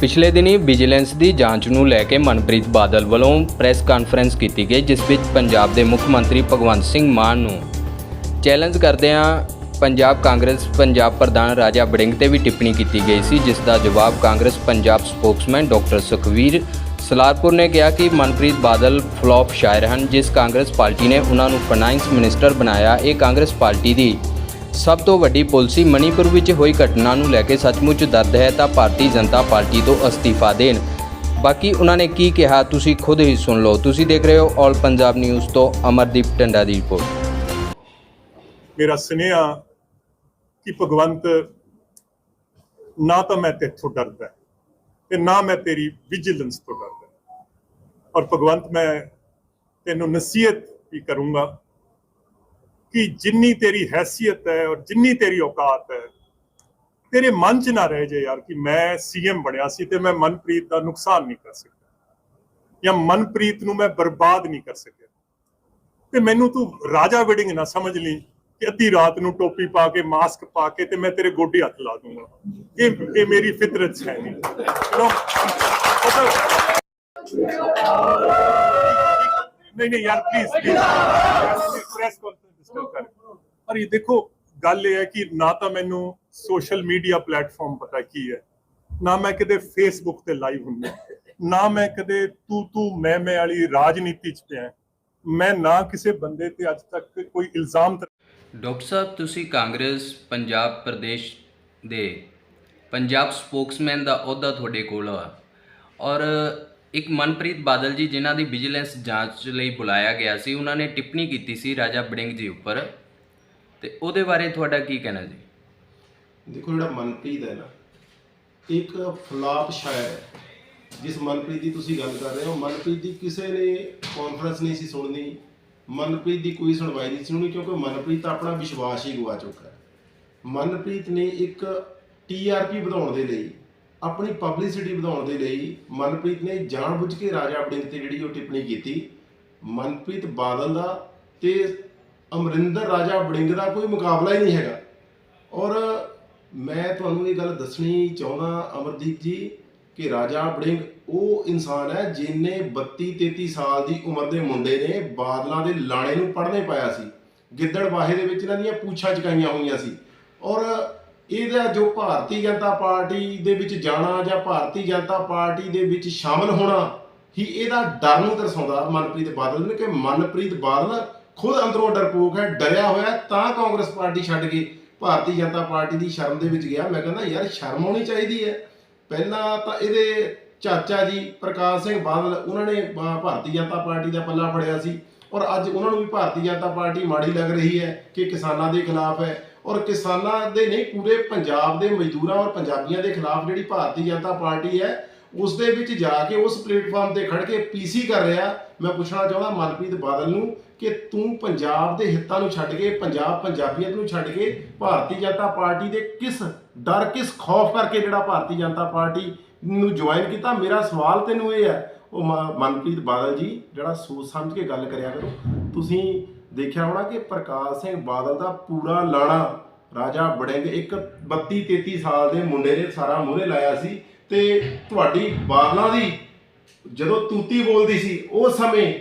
ਪਿਛਲੇ ਦਿਨੀ ਵਿਜੀਲੈਂਸ ਦੀ ਜਾਂਚ ਨੂੰ ਲੈ ਕੇ ਮਨਪ੍ਰੀਤ ਬਾਦਲ ਵੱਲੋਂ ਪ੍ਰੈਸ ਕਾਨਫਰੰਸ ਕੀਤੀ ਗਈ, ਜਿਸ ਵਿੱਚ ਪੰਜਾਬ ਦੇ ਮੁੱਖ ਮੰਤਰੀ ਭਗਵੰਤ ਸਿੰਘ ਮਾਨ ਨੂੰ ਚੈਲੰਜ ਕਰਦਿਆਂ ਪੰਜਾਬ ਕਾਂਗਰਸ ਪੰਜਾਬ ਪ੍ਰਧਾਨ ਰਾਜਾ ਬੜਿੰਗ ਤੇ ਵੀ ਟਿੱਪਣੀ ਕੀਤੀ ਗਈ ਸੀ, ਜਿਸ ਦਾ ਜਵਾਬ ਕਾਂਗਰਸ ਪੰਜਾਬ ਸਪੋਕਸਮੈਨ ਡਾਕਟਰ ਸੁਖਵੀਰ ਸਲਾਰਪੁਰ ਨੇ ਕਿਹਾ ਕਿ ਮਨਪ੍ਰੀਤ ਬਾਦਲ ਫਲॉप ਸ਼ਾਇਰ ਹਨ, ਜਿਸ ਕਾਂਗਰਸ ਪਾਰਟੀ ਨੇ ਉਹਨਾਂ ਨੂੰ ਫਾਈਨਾਂਸ ਮਿਨਿਸਟਰ ਬਣਾਇਆ। ਇਹ ਕਾਂਗਰਸ ਪਾਰਟੀ ਦੀ ਸਭ ਤੋਂ ਵੱਡੀ ਪਾਲਿਸੀ ਮਣੀਪੁਰ ਵਿੱਚ ਹੋਈ ਘਟਨਾ ਨੂੰ ਲੈ ਕੇ ਸੱਚਮੁੱਚ ਦਰਦ ਹੈ ਤਾਂ ਭਾਰਤੀ ਜਨਤਾ ਪਾਰਟੀ ਤੋਂ ਅਸਤੀਫਾ ਦੇਣ। ਬਾਕੀ ਉਹਨਾਂ ਨੇ ਕੀ ਕਿਹਾ, ਤੁਸੀਂ ਖੁਦ ਹੀ ਸੁਣ ਲਓ। ਤੁਸੀਂ ਦੇਖ ਰਹੇ ਹੋ ਆਲ ਪੰਜਾਬ ਨਿਊਜ਼ ਤੋਂ ਅਮਰਦੀਪ ਟੰਡਾ ਦੀ ਰਿਪੋਰਟ। ਮੇਰਾ ਸੁਨੇਹਾ ਕਿ ਭਗਵੰਤ, ਨਾ ਤਾਂ ਮੈਂ ਤੇਥੋਂ ਡਰਦਾ ਤੇ ਨਾ ਮੈਂ ਤੇਰੀ ਵਿਜੀਲੈਂਸ ਤੋਂ ਡਰਦਾ ਔਰ ਭਗਵੰਤ, ਮੈਂ ਤੈਨੂੰ ਨਸੀਹਤ ਵੀ ਕਰੂੰਗਾ ਕਿ ਜਿੰਨੀ ਤੇਰੀ ਹੈਸੀਅਤ ਹੈ ਔਰ ਜਿੰਨੀ ਤੇਰੀ ਔਕਾਤ ਹੈ, ਤੇਰੇ ਮਨ 'ਚ ਨਾ ਰਹਿ ਜੇ ਯਾਰ ਕਿ ਮੈਂ ਸੀਐਮ ਬਣਿਆ ਸੀ ਤੇ ਮੈਂ ਮਨਪ੍ਰੀਤ ਦਾ ਨੁਕਸਾਨ ਨਹੀਂ ਕਰ ਸਕਿਆ ਜਾਂ ਮਨਪ੍ਰੀਤ ਨੂੰ ਮੈਂ ਬਰਬਾਦ ਨਹੀਂ ਕਰ ਸਕਿਆ। ਤੇ ਮੈਨੂੰ ਤੂੰ ਰਾਜਾ ਵੜਿੰਗ ਨਾ ਸਮਝ ਲਈ ਕਿ ਅੱਧੀ ਰਾਤ ਨੂੰ ਟੋਪੀ ਪਾ ਕੇ, ਮਾਸਕ ਪਾ ਕੇ ਤੇ ਮੈਂ ਤੇਰੇ ਗੋਡੇ ਹੱਥ ਲਾ ਦੂੰਗਾ। ਇਹ ਇਹ ਮੇਰੀ ਫਿਤਰਤ ਹੈ ਨਹੀਂ। ਨਹੀਂ ਨਹੀਂ ਯਾਰ ਪਲੀਜ਼ ਪ੍ਰੈਸ ਕਾਨਫਰੰਸ ਡਿਸਟਰਬ ਕਰ ਪਰ ਇਹ ਦੇਖੋ ਗੱਲ ਇਹ ਹੈ ਕਿ ਨਾ ਤਾਂ ਮੈਨੂੰ ਸੋਸ਼ਲ ਮੀਡੀਆ ਪਲੇਟਫਾਰਮ ਪਤਾ ਕੀ ਹੈ ਨਾ ਮੈਂ ਕਦੇ ਫੇਸਬੁੱਕ ਤੇ ਲਾਈਵ ਹੁੰਦਾ ਨਾ ਮੈਂ ਕਦੇ ਤੂੰ ਤੂੰ ਮੈਂ ਮੈਂ ਵਾਲੀ ਰਾਜਨੀਤੀ ਚ ਪਿਆ। ਮੈਂ ਨਾ ਕਿਸੇ ਬੰਦੇ ਤੇ ਅੱਜ ਤੱਕ ਕੋਈ ਇਲਜ਼ਾਮ ਡਾਕਟਰ ਸਾਹਿਬ ਤੁਸੀਂ ਕਾਂਗਰਸ ਪੰਜਾਬ ਪ੍ਰਦੇਸ਼ ਦੇ ਪੰਜਾਬ ਸਪੋਕਸਮੈਨ ਦਾ ਅਹੁਦਾ ਤੁਹਾਡੇ ਕੋਲ ਆ। ਔਰ ਇੱਕ ਮਨਪ੍ਰੀਤ ਬਾਦਲ ਜੀ, ਜਿਨ੍ਹਾਂ ਦੀ ਵਿਜੀਲੈਂਸ ਜਾਂਚ ਲਈ ਬੁਲਾਇਆ ਗਿਆ ਸੀ, ਉਹਨਾਂ ਨੇ ਟਿੱਪਣੀ ਕੀਤੀ ਸੀ ਰਾਜਾ ਬੜਿੰਗ ਜੀ ਉੱਪਰ। ਤੇ ਉਹਦੇ ਬਾਰੇ ਤੁਹਾਡਾ ਕੀ ਕਹਿਣਾ ਜੀ? ਦੇਖੋ, ਜਿਹੜਾ ਮਨਪ੍ਰੀਤ ਹੈ ਨਾ, ਇੱਕ ਫਲਾਪ ਸ਼ਾਇਰ ਹੈ। ਜਿਸ ਮਨਪ੍ਰੀਤ ਦੀ ਤੁਸੀਂ ਗੱਲ ਕਰ ਰਹੇ ਹੋ, ਮਨਪ੍ਰੀਤ ਦੀ ਕਿਸੇ ਨੇ ਕਾਨਫਰੰਸ ਨਹੀਂ ਸੀ ਸੁਣਨੀ, ਮਨਪ੍ਰੀਤ ਦੀ ਕੋਈ ਸੁਣਵਾਈ ਨਹੀਂ ਸੀ ਸੁਣਨੀ, ਕਿਉਂਕਿ ਮਨਪ੍ਰੀਤ ਤਾਂ ਆਪਣਾ ਵਿਸ਼ਵਾਸ ਹੀ ਗਵਾ ਚੁੱਕਾ ਹੈ। ਮਨਪ੍ਰੀਤ ਨੇ ਇੱਕ ਟੀਆਰਪੀ ਵਧਾਉਣ ਦੇ ਲਈ ਆਪਣੀ ਪਬਲਿਸਿਟੀ ਵਧਾਉਣ ਦੇ ਲਈ ਮਨਪ੍ਰੀਤ ਨੇ ਜਾਣਬੁੱਝ ਕੇ ਰਾਜਾ ਵੜਿੰਗ ਤੇ ਜਿਹੜੀ ਉਹ ਟਿੱਪਣੀ ਕੀਤੀ। ਮਨਪ੍ਰੀਤ ਬਾਦਲ ਦਾ ਤੇ ਅਮਰਿੰਦਰ ਰਾਜਾ ਵੜਿੰਗ ਦਾ ਕੋਈ ਮੁਕਾਬਲਾ ਹੀ ਨਹੀਂ ਹੈਗਾ। ਔਰ ਮੈਂ ਤੁਹਾਨੂੰ ਇਹ ਗੱਲ ਦੱਸਣੀ ਚਾਹੁੰਦਾ, ਅਮਰਦੀਪ ਜੀ, ਕਿ ਰਾਜਾ ਵੜਿੰਗ ਉਹ ਇਨਸਾਨ ਹੈ ਜਿਨੇ 32 33 ਸਾਲ ਦੀ ਉਮਰ ਦੇ ਮੁੰਡੇ ਨੇ ਬਾਦਲਾਂ ਦੇ ਲਾਣੇ ਨੂੰ ਪੜ੍ਹਨੇ ਪਾਇਆ ਸੀ। ਗਿੱਦੜ ਵਾਹੇ ਦੇ ਵਿੱਚ ਇਹਨਾਂ ਦੀਆਂ ਪੂਛਾਂ ਚਕਾਈਆਂ ਹੋਈਆਂ ਸੀ। ਔਰ ਇਹਦਾ ਜੋ ਭਾਰਤੀ ਜਨਤਾ ਪਾਰਟੀ ਦੇ ਵਿੱਚ ਜਾਣਾ ਜਾਂ ਭਾਰਤੀ ਜਨਤਾ ਪਾਰਟੀ ਦੇ ਵਿੱਚ ਸ਼ਾਮਲ ਹੋਣਾ ਹੀ ਇਹਦਾ ਡਰ ਨੂੰ ਦਰਸਾਉਂਦਾ ਮਨਪ੍ਰੀਤ ਬਾਦਲ ਨੇ ਕਿ ਮਨਪ੍ਰੀਤ ਬਾਦਲ ਖੁਦ ਅੰਦਰੋਂ ਡਰਪੋਕ ਹੈ ਡਰਿਆ ਹੋਇਆ ਤਾਂ ਕਾਂਗਰਸ ਪਾਰਟੀ ਛੱਡ ਕੇ ਭਾਰਤੀ ਜਨਤਾ ਪਾਰਟੀ ਦੀ ਸ਼ਰਮ ਦੇ ਵਿੱਚ ਗਿਆ। ਮੈਂ ਕਹਿੰਦਾ ਯਾਰ ਸ਼ਰਮ ਆਉਣੀ ਚਾਹੀਦੀ ਹੈ। ਪਹਿਲਾਂ ਤਾਂ ਇਹਦੇ ਚਾਚਾ ਜੀ ਪ੍ਰਕਾਸ਼ ਸਿੰਘ ਬਾਦਲ ਉਹਨਾਂ ਨੇ ਅਹ, ਭਾਰਤੀ ਜਨਤਾ ਪਾਰਟੀ ਦਾ ਪੱਲਾ ਫੜਿਆ ਸੀ ਔਰ ਅੱਜ ਉਹਨਾਂ ਨੂੰ ਵੀ ਭਾਰਤੀ ਜਨਤਾ ਪਾਰਟੀ ਮਾੜੀ ਲੱਗ ਰਹੀ ਹੈ ਕਿ ਕਿਸਾਨਾਂ ਦੇ ਖਿਲਾਫ ਹੈ। ਔਰ ਕਿਸਾਨਾਂ ਦੇ ਨਹੀਂ, ਪੂਰੇ ਪੰਜਾਬ ਦੇ ਮਜ਼ਦੂਰਾਂ ਔਰ ਪੰਜਾਬੀਆਂ ਦੇ ਖਿਲਾਫ ਜਿਹੜੀ ਭਾਰਤੀ ਜਨਤਾ ਪਾਰਟੀ ਹੈ, ਉਸ ਦੇ ਵਿੱਚ ਜਾ ਕੇ ਉਸ ਪਲੇਟਫਾਰਮ ਤੇ ਖੜ ਕੇ ਪੀਸੀ ਕਰ ਰਿਹਾ। ਮੈਂ ਪੁੱਛਣਾ ਚਾਹੁੰਦਾ ਮਨਪ੍ਰੀਤ ਬਾਦਲ ਨੂੰ ਕਿ ਤੂੰ ਪੰਜਾਬ ਦੇ ਹਿੱਤਾਂ ਨੂੰ ਛੱਡ ਕੇ, ਪੰਜਾਬ ਪੰਜਾਬੀਅਤ ਨੂੰ ਛੱਡ ਕੇ ਭਾਰਤੀ ਜਨਤਾ ਪਾਰਟੀ ਦੇ ਕਿਸ ਡਰ, ਕਿਸ ਖੌਫ ਕਰਕੇ ਜਿਹੜਾ ਭਾਰਤੀ ਜਨਤਾ ਪਾਰਟੀ ਨੂੰ ਜੁਆਇਨ ਕੀਤਾ? ਮੇਰਾ ਸਵਾਲ ਤੈਨੂੰ ਇਹ ਹੈ, ਉਹ ਮ- ਮਨਪ੍ਰੀਤ ਬਾਦਲ ਜੀ, ਜਿਹੜਾ ਸੋਚ ਸਮਝ ਕੇ ਗੱਲ ਕਰਿਆ ਕਰੋ, ਤੁਸੀਂ ਦੇਖਿਆ ਹੋਣਾ ਕਿ ਪ੍ਰਕਾਸ਼ ਸਿੰਘ ਬਾਦਲ ਦਾ ਪੂਰਾ ਲਾਣਾ ਰਾਜਾ ਬੜਿੰਗ ਇੱਕ 32 33 ਸਾਲ ਦੇ ਮੁੰਡੇ ਨੇ ਸਾਰਾ ਮੂਹਰੇ ਲਾਇਆ ਸੀ ਤੇ ਤੁਹਾਡੀ ਬਾਦਲਾਂ ਦੀ ਜਦੋਂ ਤੂਤੀ ਬੋਲਦੀ ਸੀ, ਉਸ ਸਮੇਂ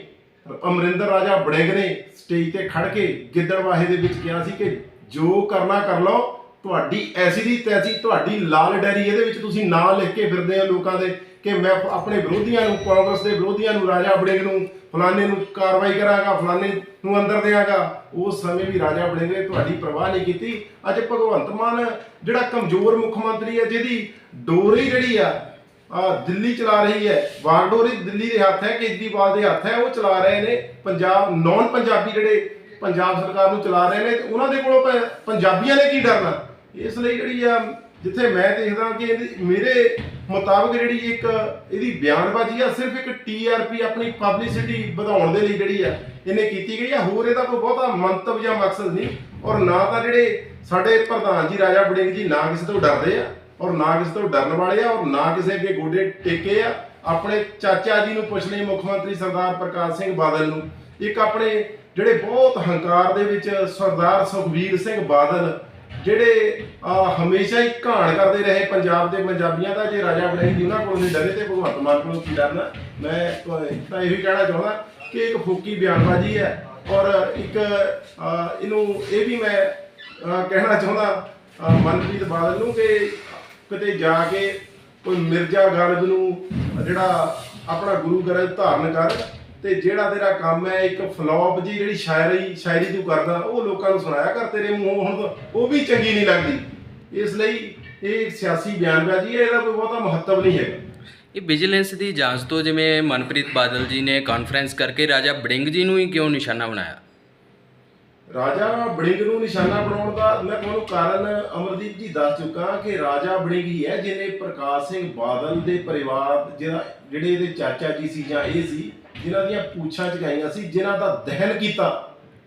ਅਮਰਿੰਦਰ ਰਾਜਾ ਬੜਿੰਗ ਨੇ ਸਟੇਜ ਤੇ ਖੜ ਕੇ ਗਿੱਦੜਵਾਹੇ ਦੇ ਵਿੱਚ ਕਿਹਾ ਸੀ ਕਿ ਜੋ ਕਰਨਾ ਕਰ ਲਓ, ਤੁਹਾਡੀ ਐਸੀ ਦੀ ਤੈਸੀ, ਤੁਹਾਡੀ ਲਾਲ ਡੈਰੀ ਇਹਦੇ ਵਿੱਚ ਤੁਸੀਂ ਨਾਂ ਲਿਖ ਕੇ ਫਿਰਦੇ ਆ ਲੋਕਾਂ ਦੇ ਕਿ ਮੈਂ ਆਪਣੇ ਵਿਰੋਧੀਆਂ ਨੂੰ, ਕਾਂਗਰਸ ਦੇ ਵਿਰੋਧੀਆਂ ਨੂੰ, ਰਾਜਾ ਬੜਿੰਗ ਨੂੰ ਫਲਾਣੇ ਨੂੰ ਕਾਰਵਾਈ ਕਰਾਂਗਾ, ਫਲਾਣੇ ਨੂੰ ਅੰਦਰ ਦੇਵਾਂਗਾ ਉਸ ਸਮੇਂ ਵੀ ਰਾਜਾ ਵੜਿੰਗ ਨੇ, ਤੁਹਾਡੀ ਪਰਵਾਹ ਨਹੀਂ ਕੀਤੀ। ਅੱਜ ਭਗਵੰਤ ਮਾਨ, ਜਿਹੜਾ ਕਮਜ਼ੋਰ ਮੁੱਖ ਮੰਤਰੀ ਹੈ, ਜਿਹਦੀ ਡੋਰੀ ਜਿਹੜੀ ਆ ਆ ਦਿੱਲੀ ਚਲਾ ਰਹੀ ਹੈ ਵਾਰਡੋਰੀ ਦਿੱਲੀ ਦੇ ਹੱਥ ਹੈ, ਕੇਜਰੀਵਾਲ ਦੇ ਹੱਥ ਹੈ, ਉਹ ਚਲਾ ਰਹੇ ਨੇ। ਪੰਜਾਬ ਨੌਨ ਪੰਜਾਬੀ ਜਿਹੜੇ ਪੰਜਾਬ ਸਰਕਾਰ ਨੂੰ ਚਲਾ ਰਹੇ ਨੇ, ਤੇ ਉਹਨਾਂ ਦੇ ਕੋਲੋਂ ਪ- ਪੰਜਾਬੀਆਂ ਨੇ ਕੀ ਡਰਨਾ? ਇਸ ਲਈ ਜਿਹੜੀ ਆ ਜਿੱਥੇ ਮੈਂ ਦੇਖਦਾ ਕਿ ਇਹਦੀ- ਮੇਰੇ ਮੁਤਾਬਕ ਜਿਹੜੀ ਇੱਕ ਇਹਦੀ ਬਿਆਨਬਾਜ਼ੀ ਆ, ਸਿਰਫ ਇੱਕ ਟੀਆਰਪੀ ਆਪਣੀ ਪਬਲਿਸਿਟੀ ਵਧਾਉਣ ਦੇ ਲਈ ਜਿਹੜੀ ਆ, ਇਹਨੇ ਕੀਤੀ ਗਈ ਆ। ਹੋਰ ਇਹਦਾ ਕੋਈ ਬਹੁਤਾ ਮੰਤਵ ਜਾਂ ਮਕਸਦ ਨਹੀਂ। ਔਰ ਨਾ ਤਾਂ ਜਿਹੜੇ ਸਾਡੇ ਪ੍ਰਧਾਨ ਜੀ, ਰਾਜਾ ਵੜਿੰਗ ਜੀ, ਨਾ ਕਿਸੇ ਤੋਂ ਡਰਦੇ ਆ ਔਰ ਨਾ ਕਿਸੇ ਤੋਂ ਡਰਨ ਵਾਲੇ ਆ ਔਰ ਨਾ ਕਿਸੇ ਅੱਗੇ ਗੋਡੇ ਟੇਕੇ ਆ। ਆਪਣੇ ਚਾਚਾ ਜੀ ਨੂੰ ਪੁੱਛ ਲਈ ਮੁੱਖ ਮੰਤਰੀ ਸਰਦਾਰ ਪ੍ਰਕਾਸ਼ ਸਿੰਘ ਬਾਦਲ ਨੂੰ। ਇੱਕ ਆਪਣੇ ਜਿਹੜੇ ਬਹੁਤ ਹੰਕਾਰ ਦੇ ਵਿੱਚ ਸਰਦਾਰ ਸੁਖਬੀਰ ਸਿੰਘ ਬਾਦਲ ਜਿਹੜੇ ਹਮੇਸ਼ਾ ਹੀ ਘਾਣ ਕਰਦੇ ਰਹੇ ਪੰਜਾਬ ਦੇ ਪੰਜਾਬੀਆਂ ਦਾ, ਜੇ ਰਾਜਾ ਬਣਾਈ ਜੀ ਉਹਨਾਂ ਕੋਲੋਂ ਨਹੀਂ ਡਰੇ ਤੇ ਭਗਵੰਤ ਮਾਨ ਕੋਲੋਂ ਕੀ ਡਰਨਾ? ਮੈਂ ਤਾਂ ਇਹ ਵੀ ਕਹਿਣਾ ਚਾਹੁੰਦਾ ਕਿ ਇੱਕ ਫੋਕੀ ਬਿਆਨਬਾਜ਼ੀ ਹੈ ਔਰ ਇੱਕ ਇਹਨੂੰ ਇਹ ਵੀ ਮੈਂ ਕਹਿਣਾ ਚਾਹੁੰਦਾ ਮਨਪ੍ਰੀਤ ਬਾਦਲ ਨੂੰ ਕਿ ਕਿਤੇ ਜਾ ਕੇ ਕੋਈ ਮਿਰਜ਼ਾ ਗਰਗ ਨੂੰ ਜਿਹੜਾ ਆਪਣਾ ਗੁਰੂ ਗ੍ਰੰਥ ਧਾਰਨ ਕਰ ਤੇ ਜਿਹੜਾ ਤੇਰਾ ਕੰਮ ਹੈ ਇੱਕ ਫਲॉप ਜੀ ਜਿਹੜੀ ਸ਼ਾਇਰੀ ਸ਼ਾਇਰੀ ਤੂੰ ਕਰਦਾ ਉਹ ਲੋਕਾਂ ਨੂੰ ਸੁਣਾਇਆ ਕਰ ਤੇਰੇ ਮੂੰਹੋਂ ਹੁਣ ਉਹ ਵੀ ਚੰਗੀ ਨਹੀਂ ਲੱਗਦੀ। ਇਸ ਲਈ ਇਹ ਸਿਆਸੀ ਬਿਆਨਬਾਜ਼ੀ ਹੈ ਇਹਦਾ ਕੋਈ ਬਹੁਤਾ ਮਹੱਤਵ ਨਹੀਂ ਹੈਗਾ। ਇਹ ਵਿਜੀਲੈਂਸ ਦੀ ਜਾਂਚ ਤੋਂ ਜਿਵੇਂ ਮਨਪ੍ਰੀਤ ਬਾਦਲ ਜੀ ਨੇ ਕਾਨਫਰੰਸ ਕਰਕੇ ਰਾਜਾ ਬੜਿੰਗ ਜੀ ਨੂੰ ਹੀ ਕਿਉਂ ਨਿਸ਼ਾਨਾ ਬਣਾਇਆ? ਰਾਜਾ ਬੜਿੰਗ ਨੂੰ ਨਿਸ਼ਾਨਾ ਬਣਾਉਣ ਦਾ ਮੈਂ ਤੁਹਾਨੂੰ ਕਾਰਨ ਅਮਰਦੀਪ ਜੀ ਦੱਸ ਚੁੱਕਾ ਕਿ ਰਾਜਾ ਬੜਿੰਗ ਹੀ ਹੈ ਜਿਹਨੇ ਪ੍ਰਕਾਸ਼ ਸਿੰਘ ਬਾਦਲ ਦੇ ਪਰਿਵਾਰ ਜਿਹੜਾ ਜਿਹੜੇ ਇਹਦੇ ਚਾਚਾ ਜੀ ਸੀ ਜਾਂ ਇਹ ਸੀ ਜਿਨ੍ਹਾਂ ਦੀਆਂ ਪੂਛਾਂ ਚਗਾਈਆਂ ਸੀ, ਜਿਨ੍ਹਾਂ ਦਾ ਦਹਨ ਕੀਤਾ,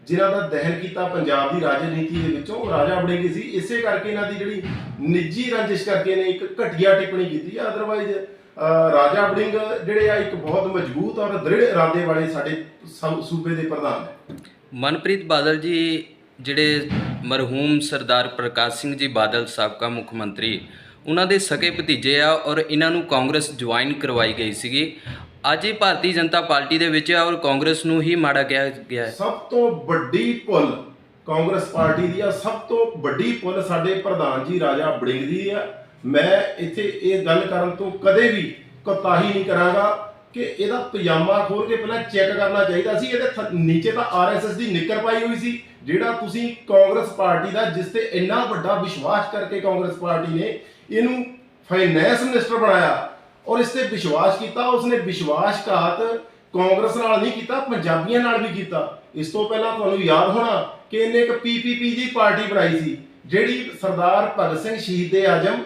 ਜਿਨ੍ਹਾਂ ਦਾ ਦਹਨ ਕੀਤਾ ਪੰਜਾਬ ਦੀ ਰਾਜਨੀਤੀ ਦੇ ਵਿੱਚੋਂ ਰਾਜਾ ਬੜਿੰਗ ਹੀ ਸੀ। ਇਸੇ ਕਰਕੇ ਇਹਨਾਂ ਦੀ ਜਿਹੜੀ ਨਿੱਜੀ ਰੰਜਿਸ਼ ਕਰਕੇ ਨੇ ਇੱਕ ਘਟੀਆ ਟਿੱਪਣੀ ਕੀਤੀ। ਹੈ ਅਦਰਵਾਈਜ਼ ਰਾਜਾ ਬੜਿੰਗ ਜਿਹੜੇ ਆ, ਇੱਕ ਬਹੁਤ ਮਜ਼ਬੂਤ ਔਰ ਦ੍ਰਿੜ ਇਰਾਦੇ ਵਾਲੇ ਸਾਡੇ ਸੂਬੇ ਦੇ ਪ੍ਰਧਾਨ ਨੇ। ਮਨਪ੍ਰੀਤ ਬਾਦਲ ਜੀ, ਜਿਹੜੇ ਮਰਹੂਮ ਸਰਦਾਰ ਪ੍ਰਕਾਸ਼ ਸਿੰਘ ਜੀ ਬਾਦਲ, ਸਾਬਕਾ ਮੁੱਖ ਮੰਤਰੀ, ਉਹਨਾਂ ਦੇ ਸਕੇ ਭਤੀਜੇ ਆ ਔਰ ਇਹਨਾਂ ਨੂੰ ਕਾਂਗਰਸ ਜੁਆਇਨ ਕਰਵਾਈ ਗਈ ਸੀਗੀ। ਅੱਜ ਇਹ ਭਾਰਤੀ ਜਨਤਾ ਪਾਰਟੀ ਦੇ ਵਿੱਚ ਔਰ ਕਾਂਗਰਸ ਨੂੰ ਹੀ ਮਾੜਾ ਕਿਹਾ ਗਿਆ ਹੈ। ਸਭ ਤੋਂ ਵੱਡੀ ਪੁੱਲ ਕਾਂਗਰਸ ਪਾਰਟੀ ਦੀ ਆ, ਸਭ ਤੋਂ ਵੱਡੀ ਪੁੱਲ ਸਾਡੇ ਪ੍ਰਧਾਨ ਜੀ ਰਾਜਾ ਬੜਿੰਗ ਦੀ ਆ। ਮੈਂ ਇੱਥੇ ਇਹ ਗੱਲ ਕਰਨ ਤੋਂ ਕਦੇ ਵੀ ਕੋਤਾਹੀ ਨਹੀਂ ਕਰਾਂਗਾ ਕਿ ਇਹਦਾ ਪਜਾਮਾ ਖੋਲ ਕੇ ਪਹਿਲਾਂ ਚੈੱਕ ਕਰਨਾ ਚਾਹੀਦਾ ਸੀ। ਇਹਦੇ ਨੀਚੇ ਤਾਂ ਆਰਐਸਐਸ ਦੀ ਨਿੱਕਰ ਪਾਈ ਹੋਈ ਸੀ, ਜਿਹੜਾ ਤੁਸੀਂ ਕਾਂਗਰਸ ਪਾਰਟੀ ਦਾ, ਜਿਸ ਤੇ ਇੰਨਾ ਵੱਡਾ ਵਿਸ਼ਵਾਸ ਕਰਕੇ ਕਾਂਗਰਸ ਪਾਰਟੀ ਨੇ ਇਹਨੂੰ ਫਾਈਨੈਂਸ ਮਿਨਿਸਟਰ ਬਣਾਇਆ ਔਰ ਇਸ ਤੇ ਵਿਸ਼ਵਾਸ ਕੀਤਾ, ਉਸਨੇ ਵਿਸ਼ਵਾਸਘਾਤ ਕਾਂਗਰਸ ਨਾਲ ਨਹੀਂ ਕੀਤਾ, ਪੰਜਾਬੀਆਂ ਨਾਲ ਵੀ ਕੀਤਾ। ਇਸ ਤੋਂ ਪਹਿਲਾਂ ਤੁਹਾਨੂੰ ਯਾਦ ਹੋਣਾ ਕਿ ਇਹਨੇ ਇੱਕ ਪੀਪੀਪੀ ਦੀ ਪਾਰਟੀ ਬਣਾਈ ਸੀ, ਜਿਹੜੀ ਸਰਦਾਰ ਭਗਤ ਸਿੰਘ ਸ਼ਹੀਦ ਆਜਮ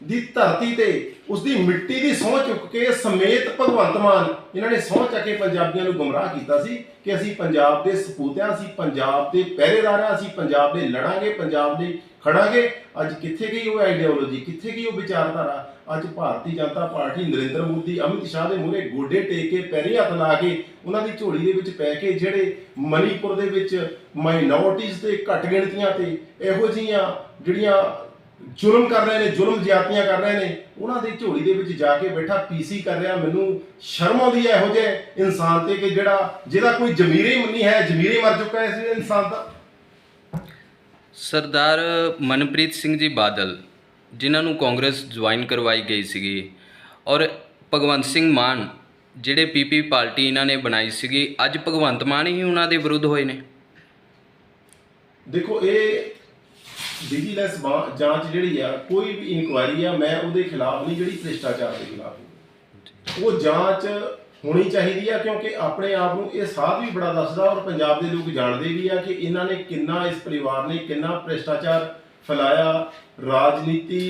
ਦੀ ਧਰਤੀ ਤੇ ਉਸ ਦੀ ਮਿੱਟੀ ਦੀ ਸਹੁੰ ਚੁੱਕ ਕੇ ਸਮੇਤ ਭਗਵੰਤ ਮਾਨ ਇਹਨਾਂ ਨੇ ਸਹੁੰ ਚੱਕ ਕੇ ਪੰਜਾਬੀਆਂ ਨੂੰ ਗੁੰਮਰਾਹ ਕੀਤਾ ਸੀ ਕਿ ਅਸੀਂ ਪੰਜਾਬ ਦੇ ਸਪੂਤਿਆਂ ਹਾਂ ਅਸੀਂ ਪੰਜਾਬ ਦੇ ਪਹਿਰੇਦਾਰ ਹਾਂ ਅਸੀਂ ਪੰਜਾਬ ਦੇ ਲੜਾਂਗੇ, ਪੰਜਾਬ ਦੇ ਖੜਾਂਗੇ। ਅੱਜ ਕਿੱਥੇ ਗਈ ਉਹ ਆਈਡੀਓਲੋਜੀ ਕਿੱਥੇ ਗਈ ਉਹ ਵਿਚਾਰਧਾਰਾ? ਅੱਜ ਭਾਰਤੀ ਜਨਤਾ ਪਾਰਟੀ ਨਰਿੰਦਰ ਮੋਦੀ, ਅਮਿਤ ਸ਼ਾਹ ਦੇ ਮੂਹਰੇ ਗੋਡੇ ਟੇਕ ਕੇ ਪੈਰੀ ਹੱਥ ਲਾ ਕੇ ਉਹਨਾਂ ਦੀ ਝੋਲੀ ਦੇ ਵਿੱਚ ਪੈ ਕੇ ਜਿਹੜੇ ਮਨੀਪੁਰ ਦੇ ਵਿੱਚ ਮਾਈਨੋਰਟੀਜ਼ ਤੇ ਘੱਟ ਗਿਣਤੀਆਂ ਤੇ ਇਹੋ ਜਿਹੀਆਂ ਜਿਹੜੀਆਂ ਜ਼ੁਲਮ ਕਰ ਰਹੇ ਨੇ ਜ਼ੁਲਮ ਜ਼ਿਆਦਤੀਆਂ ਕਰ ਰਹੇ ਨੇ ਉਹਨਾਂ ਦੀ ਝੋਲੀ ਦੇ ਵਿੱਚ ਜਾ ਕੇ ਬੈਠਾ ਪੀਸੀ ਕਰ ਰਿਹਾ ਮੈਨੂੰ ਸ਼ਰਮ ਆਉਂਦੀ ਹੈ ਇਹੋ ਜਿਹੇ ਇਨਸਾਨ ਤੇ ਕਿ ਜਿਹੜਾ ਜਿਹਦਾ ਕੋਈ ਜ਼ਮੀਰ ਹੀ ਨਹੀਂ ਹੈ ਜ਼ਮੀਰ ਮਰ ਚੁੱਕਾ ਹੈ ਇਸ ਇਨਸਾਨ ਦਾ। ਸਰਦਾਰ ਮਨਪ੍ਰੀਤ ਸਿੰਘ ਜੀ ਬਾਦਲ ਜਿਨ੍ਹਾਂ ਨੂੰ ਕਾਂਗਰਸ ਜੁਆਇਨ ਕਰਵਾਈ ਗਈ ਸੀਗੀ ਔਰ ਭਗਵੰਤ ਸਿੰਘ ਮਾਨ ਜਿਹੜੇ ਪੀਪੀ ਪਾਰਟੀ ਇਹਨਾਂ ਨੇ ਬਣਾਈ ਸੀਗੀ ਅੱਜ ਭਗਵੰਤ ਮਾਨ ਹੀ ਉਹਨਾਂ ਦੇ ਵਿਰੁੱਧ ਹੋਏ ਨੇ। ਦੇਖੋ ਇਹ ਵਿਜੀਲੈਂਸ ਜਾਂਚ ਜਿਹੜੀ ਆ, ਕੋਈ ਵੀ ਇਨਕੁਆਇਰੀ ਆ, ਮੈਂ ਉਹਦੇ ਖਿਲਾਫ ਨਹੀਂ, ਜਿਹੜੀ ਭ੍ਰਿਸ਼ਟਾਚਾਰ ਦੇ ਖਿਲਾਫ ਉਹ ਜਾਂਚ ਹੋਣੀ ਚਾਹੀਦੀ ਆ, ਕਿਉਂਕਿ ਆਪਣੇ ਆਪ ਨੂੰ ਇਹ ਸਾਧ ਵੀ ਬੜਾ ਦੱਸਦਾ ਔਰ ਪੰਜਾਬ ਦੇ ਲੋਕ ਜਾਣਦੇ ਵੀ ਆ ਕਿ ਇਹਨਾਂ ਨੇ ਕਿੰਨਾ ਇਸ ਪਰਿਵਾਰ ਨੇ ਕਿੰਨਾ ਭ੍ਰਿਸ਼ਟਾਚਾਰ ਫੈਲਾਇਆ। ਰਾਜਨੀਤੀ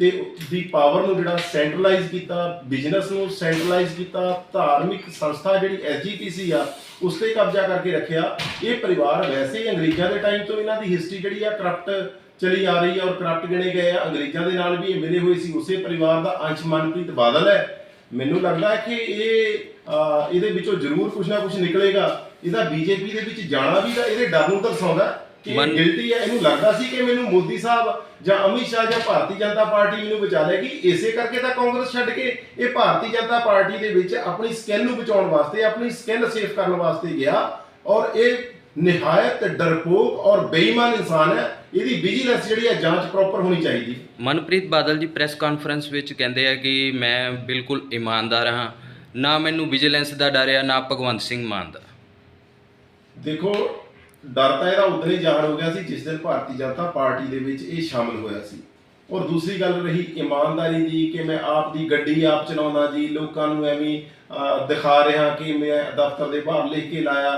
ਤੇ ਦੀ ਪਾਵਰ ਨੂੰ ਜਿਹੜਾ ਸੈਂਟਰਲਾਈਜ਼ ਕੀਤਾ ਬਿਜ਼ਨਸ ਨੂੰ ਸੈਂਟਰਲਾਈਜ਼ ਕੀਤਾ, ਧਾਰਮਿਕ ਸੰਸਥਾ ਜਿਹੜੀ ਐਸਜੀਪੀਸੀ ਆ, ਉਸ ਤੇ ਕਬਜ਼ਾ ਕਰਕੇ ਰੱਖਿਆ। ਇਹ ਪਰਿਵਾਰ ਵੈਸੇ ਹੀ ਅੰਗਰੇਜ਼ਾਂ ਦੇ ਟਾਈਮ ਤੋਂ ਇਹਨਾਂ ਦੀ ਹਿਸਟਰੀ ਜਿਹੜੀ ਆ ਕਰਪਟ ਚਲੀ ਆ ਰਹੀ ਹੈ ਔਰ ਕਰਪਟ ਗਿਣੇ ਗਏ ਆ। ਅੰਗਰੇਜ਼ਾਂ ਦੇ ਨਾਲ ਵੀ ਇਹ ਮਿਲੇ ਹੋਏ ਸੀ, ਉਸੇ ਪਰਿਵਾਰ ਦਾ ਅੰਸ਼ ਮਨਪ੍ਰੀਤ ਬਾਦਲ ਹੈ। ਮੈਨੂੰ ਲੱਗਦਾ ਕਿ ਇਹ ਇਹਦੇ ਵਿੱਚੋਂ ਜ਼ਰੂਰ ਕੁਝ ਨਾ ਕੁਝ ਨਿਕਲੇਗਾ। ਇਹਦਾ ਬੀਜੇਪੀ ਦੇ ਵਿੱਚ ਜਾਣਾ ਵੀ ਤਾਂ ਇਹਦੇ ਡਰ ਨੂੰ ਦਰਸਾਉਂਦਾ। ਕਿ ਮਨ- ਗਿਲਟੀ ਹੈ ਇਹਨੂੰ ਲੱਗਦਾ ਸੀ ਕਿ ਮੈਨੂੰ ਮੋਦੀ ਸਾਹਿਬ ਜਾਂ ਅਮਿਤ ਸ਼ਾਹ ਜਾਂ ਭਾਰਤੀ ਜਨਤਾ ਪਾਰਟੀ ਮੈਨੂੰ ਬਚਾ ਲੇਗੀ ਇਸੇ ਕਰਕੇ ਤਾਂ ਕਾਂਗਰਸ ਛੱਡ ਕੇ ਇਹ ਭਾਰਤੀ ਜਨਤਾ ਪਾਰਟੀ ਦੇ ਵਿੱਚ ਆਪਣੀ ਸਕਿੱਲ ਨੂੰ ਬਚਾਉਣ ਵਾਸਤੇ ਆਪਣੀ ਸਕਿੱਲ ਸੇਫ ਕਰਨ ਵਾਸਤੇ ਗਿਆ ਔਰ ਇਹ ਨਿਹਾਇਤ ਡਰਪੋਕ ਔਰ ਬੇਈਮਾਨ ਇਨਸਾਨ ਹੈ ਇਹਦੀ ਵਿਜੀਲੈਂਸ ਜਿਹੜੀ ਹੈ ਜਾਂਚ ਪ੍ਰੋਪਰ ਹੋਣੀ ਚਾਹੀਦੀ ਮਨਪ੍ਰੀਤ ਬਾਦਲ ਜੀ ਪ੍ਰੈਸ ਕਾਨਫਰੰਸ ਵਿੱਚ ਕਹਿੰਦੇ ਆ ਕਿ ਮੈਂ ਬਿਲਕੁਲ ਇਮਾਨਦਾਰ ਹਾਂ ਨਾ ਮੈਨੂੰ ਵਿਜੀਲੈਂਸ ਦਾ ਡਰ ਆ ਨਾ ਭਗਵੰਤ ਸਿੰਘ ਮਾਨ ਦਾ। ਦੇਖੋ ਡਰ ਤਾਂ ਇਹਦਾ ਉਦੋਂ ਹੀ ਜ਼ਾਹਰ ਹੋ ਗਿਆ ਸੀ, ਜਿਸ ਦਿਨ ਭਾਰਤੀ ਜਨਤਾ ਪਾਰਟੀ ਦੇ ਵਿੱਚ ਇਹ ਸ਼ਾਮਲ ਹੋਇਆ ਸੀ। ਔਰ ਦੂਸਰੀ ਗੱਲ ਰਹੀ ਇਮਾਨਦਾਰੀ ਦੀ ਕਿ ਮੈਂ ਆਪ ਦੀ ਗੱਡੀ ਆਪ ਚਲਾਉਂਦਾ ਜੀ, ਲੋਕਾਂ ਨੂੰ ਐਵੇਂ ਦਿਖਾ ਰਿਹਾ ਕਿ ਮੈਂ ਦਫ਼ਤਰ ਦੇ ਬਾਹਰ ਲਿਖ ਕੇ ਲਾਇਆ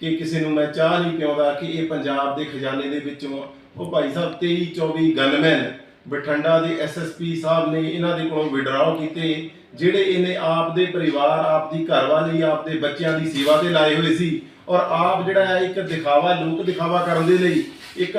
ਕਿ ਕਿਸੇ ਨੂੰ ਮੈਂ ਚਾਹ ਨਹੀਂ ਪਿਆਉਂਦਾ ਕਿ ਇਹ ਪੰਜਾਬ ਦੇ ਖਜ਼ਾਨੇ ਦੇ ਵਿੱਚੋਂ ਉਹ ਭਾਈ ਸਾਹਿਬ 23 24 ਗਨਮੈਨ ਬਠਿੰਡਾ ਦੇ ਐਸਐਸਪੀ ਸਾਹਿਬ ਨੇ ਇਹਨਾਂ ਦੇ ਕੋਲੋਂ ਵਿਡਰਾਓ ਕੀਤੇ, ਜਿਹੜੇ ਇਹਨੇ ਆਪ ਦੇ ਪਰਿਵਾਰ, ਆਪ ਦੀ ਘਰਵਾਲੀ, ਆਪ ਦੇ ਬੱਚਿਆਂ ਦੀ ਸੇਵਾ ਤੇ ਲਾਏ ਹੋਏ ਸੀ। ਔਰ ਆਪ ਜਿਹੜਾ ਹੈ ਇੱਕ ਦਿਖਾਵਾ, ਲੋਕ ਦਿਖਾਵਾ ਕਰਨ ਦੇ ਲਈ ਇੱਕ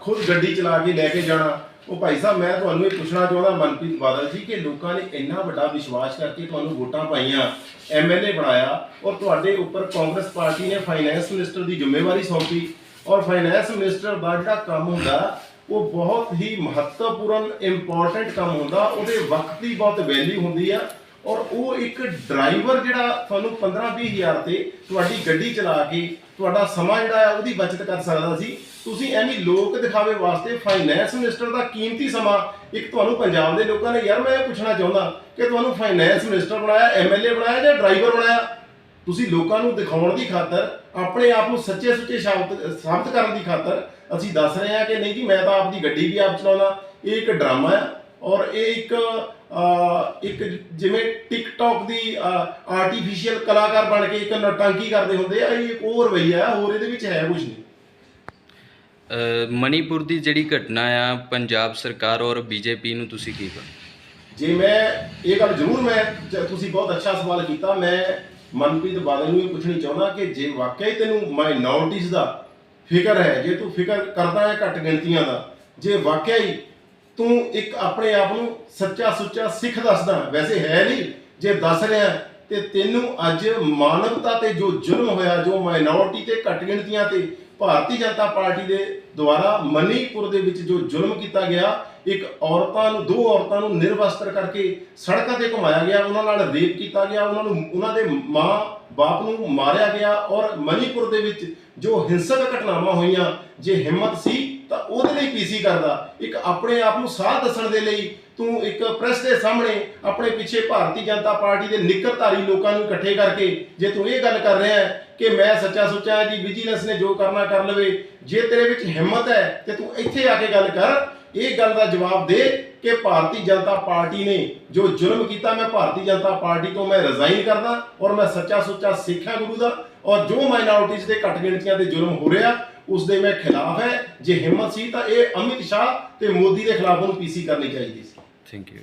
ਖੁਦ ਗੱਡੀ ਚਲਾ ਕੇ ਲੈ ਕੇ ਜਾਣਾ। ਉਹ ਭਾਈ ਸਾਹਿਬ, ਮੈਂ ਤੁਹਾਨੂੰ ਇਹ ਪੁੱਛਣਾ ਚਾਹੁੰਦਾ, ਮਨਪ੍ਰੀਤ ਬਾਦਲ ਜੀ, ਕਿ ਲੋਕਾਂ ਨੇ ਇੰਨਾ ਵੱਡਾ ਵਿਸ਼ਵਾਸ ਕਰਕੇ ਤੁਹਾਨੂੰ ਵੋਟਾਂ ਪਾਈਆਂ ਐਮਐਲਏ ਬਣਾਇਆ ਔਰ ਤੁਹਾਡੇ ਉੱਪਰ ਕਾਂਗਰਸ ਪਾਰਟੀ ਨੇ ਫਾਈਨੈਂਸ ਮਿਨਿਸਟਰ ਦੀ ਜ਼ਿੰਮੇਵਾਰੀ ਸੌਂਪੀ ਔਰ ਫਾਈਨੈਂਸ ਮਿਨਿਸਟਰ ਦਾ ਜਿਹੜਾ ਕੰਮ ਹੁੰਦਾ, ਉਹ ਬਹੁਤ ਹੀ ਮਹੱਤਵਪੂਰਨ ਇੰਪੋਰਟੈਂਟ ਕੰਮ ਹੁੰਦਾ, ਉਹਦੇ ਵਕਤ ਦੀ ਬਹੁਤ ਵੈਲਿਊ ਹੁੰਦੀ ਆ। ਔਰ ਉਹ ਇੱਕ ਡਰਾਈਵਰ ਜਿਹੜਾ ਤੁਹਾਨੂੰ 15-20 ਹਜ਼ਾਰ ਤੇ ਤੁਹਾਡੀ ਗੱਡੀ ਚਲਾ ਕੇ ਤੁਹਾਡਾ ਸਮਾਂ ਜਿਹੜਾ ਆ ਉਹਦੀ ਬਚਤ ਕਰ ਸਕਦਾ ਸੀ। ਤੁਸੀਂ ਐਵੇਂ ਲੋਕ ਦਿਖਾਵੇ ਵਾਸਤੇ ਫਾਈਨੈਂਸ ਮਿਨਿਸਟਰ ਦਾ ਕੀਮਤੀ ਸਮਾਂ ਇੱਕ ਤੁਹਾਨੂੰ ਪੰਜਾਬ ਦੇ ਲੋਕਾਂ ਨੇ ਯਾਰ ਮੈਂ ਇਹ ਪੁੱਛਣਾ ਚਾਹੁੰਦਾ ਕਿ ਤੁਹਾਨੂੰ ਫਾਈਨੈਂਸ ਮਿਨਿਸਟਰ ਬਣਾਇਆ ਐਮਐਲਏ ਬਣਾਇਆ ਜਾਂ ਡਰਾਈਵਰ ਬਣਾਇਆ? ਤੁਸੀਂ ਲੋਕਾਂ ਨੂੰ ਦਿਖਾਉਣ ਦੀ ਖਾਤਰ, ਆਪਣੇ ਆਪ ਨੂੰ ਸੱਚੇ ਸੁੱਚੇ ਸ਼ਬਦ ਸਾਬਤ ਕਰਨ ਦੀ ਖਾਤਰ ਅਸੀਂ ਦੱਸ ਰਹੇ ਹਾਂ ਕਿ ਨਹੀਂ ਜੀ, ਮੈਂ ਤਾਂ ਆਪਦੀ ਗੱਡੀ ਵੀ ਆਪ ਚਲਾਉਣਾ ਇਹ ਇੱਕ ਡਰਾਮਾ ਹੈ ਔਰ ਇਹ ਇੱਕ ਇੱਕ ਜਿਵੇਂ ਟਿਕਟੌਕ ਦੀ ਆਰਟੀਫੀਸ਼ੀਅਲ ਕਲਾਕਾਰ ਬਣ ਕੇ ਇੱਕ ਨਟਾਂਕੀ ਕਰਦੇ ਹੁੰਦੇ ਆ ਇਹ ਇੱਕ ਹੋਰ ਰਵਈਆ ਹੋਰ ਇਹਦੇ ਵਿੱਚ ਹੈ ਕੁਝ ਨਹੀਂ। ਅ, ਮਣੀਪੁਰ ਦੀ ਜਿਹੜੀ ਘਟਨਾ ਆ ਪੰਜਾਬ ਸਰਕਾਰ ਔਰ ਬੀਜੇਪੀ ਨੂੰ ਤੁਸੀਂ ਕੀ ਕਹੋ ਜੇ ਮੈਂ ਇਹ ਗੱਲ ਜ਼ਰੂਰ ਮੈਂ ਤੁਸੀਂ ਬਹੁਤ ਅੱਛਾ ਸਵਾਲ ਕੀਤਾ ਮੈਂ ਮਨਪ੍ਰੀਤ ਬਾਦਲ ਨੂੰ ਇਹ ਪੁੱਛਣੀ ਚਾਹੁੰਦਾ ਕਿ ਜੇ ਵਾਕਈ ਤੈਨੂੰ ਮਾਈਨੋਰਟੀਜ਼ ਦਾ ਫਿਕਰ ਹੈ ਜੇ ਤੂੰ ਫਿਕਰ ਕਰਦਾ ਹੈ ਘੱਟ ਗਿਣਤੀਆਂ ਦਾ ਜੇ ਵਾਕਈ ਤੂੰ ਇੱਕ ਆਪਣੇ ਆਪ ਨੂੰ ਸੱਚਾ ਸੁੱਚਾ ਸਿੱਖ ਦੱਸਦਾ ਵੈਸੇ ਹੈ ਨਹੀਂ, ਜੇ ਦੱਸ ਰਿਹਾ ਤੇ ਤੈਨੂੰ ਅੱਜ ਮਾਨਵਤਾ ਤੇ ਜੋ ਜ਼ੁਲਮ ਹੋਇਆ, ਜੋ ਮਾਈਨੋਰਟੀ ਤੇ ਘੱਟ ਗਿਣਤੀਆਂ ਤੇ ਭਾਰਤੀ ਜਨਤਾ ਪਾਰਟੀ ਦੇ ਦੁਆਰਾ ਮਨੀਪੁਰ ਦੇ ਵਿੱਚ ਜੋ ਜ਼ੁਲਮ ਕੀਤਾ ਗਿਆ, ਇੱਕ ਔਰਤਾਂ ਨੂੰ, ਦੋ ਔਰਤਾਂ ਨੂੰ ਨਿਰਵਸਤਰ ਕਰਕੇ ਸੜਕਾਂ ਤੇ ਘੁਮਾਇਆ ਗਿਆ, ਉਹਨਾਂ ਨਾਲ ਰੇਪ ਕੀਤਾ ਗਿਆ, ਉਹਨਾਂ ਨੂੰ, ਉਹਨਾਂ ਦੇ ਮਾਂ ਬਾਪ ਨੂੰ ਮਾਰਿਆ ਗਿਆ ਔਰ ਮਨੀਪੁਰ ਦੇ ਵਿੱਚ ਜੋ ਹਿੰਸਕ ਘਟਨਾਵਾਂ ਹੋਈਆਂ, ਜੇ ਹਿੰਮਤ ਸੀ ਤਾਂ ਉਹਦੇ ਲਈ ਪੀਸੀ ਕਰਦਾ ਇੱਕ ਆਪਣੇ ਆਪ ਨੂੰ ਸਾਹ ਦੱਸਣ ਦੇ ਲਈ ਤੂੰ ਇੱਕ ਪ੍ਰੈਸ ਦੇ ਸਾਹਮਣੇ ਆਪਣੇ ਪਿੱਛੇ ਭਾਰਤੀ ਜਨਤਾ ਪਾਰਟੀ ਦੇ ਨਿਕਰਧਾਰੀ ਲੋਕਾਂ ਨੂੰ ਇਕੱਠੇ ਕਰਕੇ ਜੇ ਤੂੰ ਇਹ ਗੱਲ ਕਰ ਰਿਹਾ ਹੈ ਕਿ ਮੈਂ ਸੱਚਾ ਸੁੱਚਾ ਹਾਂ ਜੀ ਵਿਜੀਲੈਂਸ ਨੇ ਜੋ ਕਰਨਾ ਕਰ ਲਵੇ, ਜੇ ਤੇਰੇ ਵਿੱਚ ਹਿੰਮਤ ਹੈ ਤੇ ਤੂੰ ਇੱਥੇ ਆ ਕੇ ਗੱਲ ਕਰ। ਇਹ ਗੱਲ ਦਾ ਜਵਾਬ ਦੇ ਕਿ ਭਾਰਤੀ ਜਨਤਾ ਪਾਰਟੀ ਨੇ ਜੋ ਜ਼ੁਲਮ ਕੀਤਾ, ਮੈਂ ਭਾਰਤੀ ਜਨਤਾ ਪਾਰਟੀ ਤੋਂ ਮੈਂ ਰਿਜ਼ਾਈਨ ਕਰਦਾ ਔਰ ਮੈਂ ਸੱਚਾ ਸੁੱਚਾ ਸਿੱਖ ਗੁਰੂ ਦਾ ਔਰ ਜੋ ਮਾਈਨੋਰਟੀਜ਼ ਦੇ ਘੱਟ ਗਿਣਤੀਆਂ ਤੇ ਜ਼ੁਲਮ ਹੋ ਰਿਹਾ ਉਸ ਦੇ ਮੈਂ ਖਿਲਾਫ ਹੈ। ਜੇ ਹਿੰਮਤ ਸੀ ਤਾਂ ਇਹ ਅਮਿਤ ਸ਼ਾਹ ਤੇ ਮੋਦੀ ਦੇ ਖਿਲਾਫ ਉਹਨੂੰ ਪੀਸੀ ਕਰਨੀ ਚਾਹੀਦੀ ਸੀ। Thank you